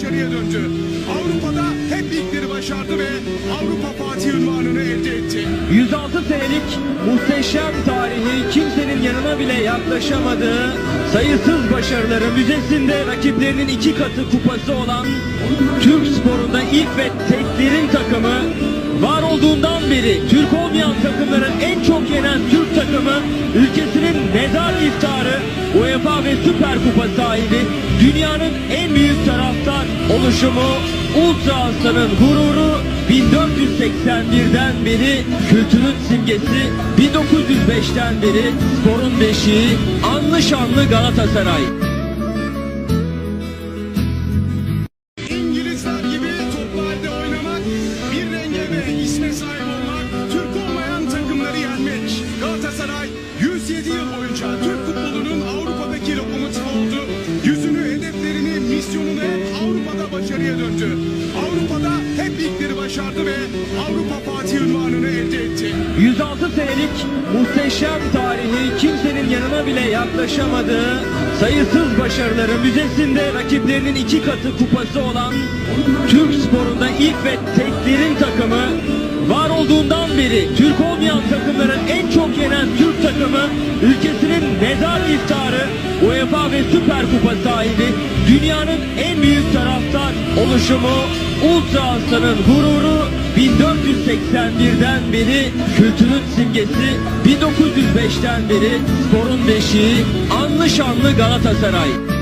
başarıya döndü. Avrupa'da hep ilkleri başardı ve Avrupa Fatih ünvanını elde etti. 106 senelik muhteşem tarihi kimsenin yanına bile yaklaşamadığı sayısız başarıları müzesinde rakiplerinin iki katı kupası olan Türk sporunda ilk ve teklerin takımı var olduğundan beri Türk olmayan takımların en çok yenen Türk takımı ülkesinin mezar iftarı UEFA ve Süper Kupa sahibi dünyanın en büyük oluşumu Ultra Aslan'ın gururu 1481'den beri kültürün simgesi 1905'ten beri sporun beşiği anlı şanlı Galatasaray. Başarıya döndü. Avrupa'da hep ilkleri başardı ve Avrupa Fatih ünvanını elde etti. 106 senelik muhteşem tarihi kimsenin yanına bile yaklaşamadığı sayısız başarıları müzesinde rakiplerinin iki katı kupası olan Türk sporunda ilk ve teklerin takımı var olduğundan beri Türk olmayan takımların en çok yenen Türk takımı ülkesinin mezar iftarı UEFA ve Süper Kupa sahibi dünyanın oluşumu Ultra Aslan'ın gururu 1481'den beri kültürün simgesi 1905'ten beri sporun beşiği anlı şanlı Galatasaray.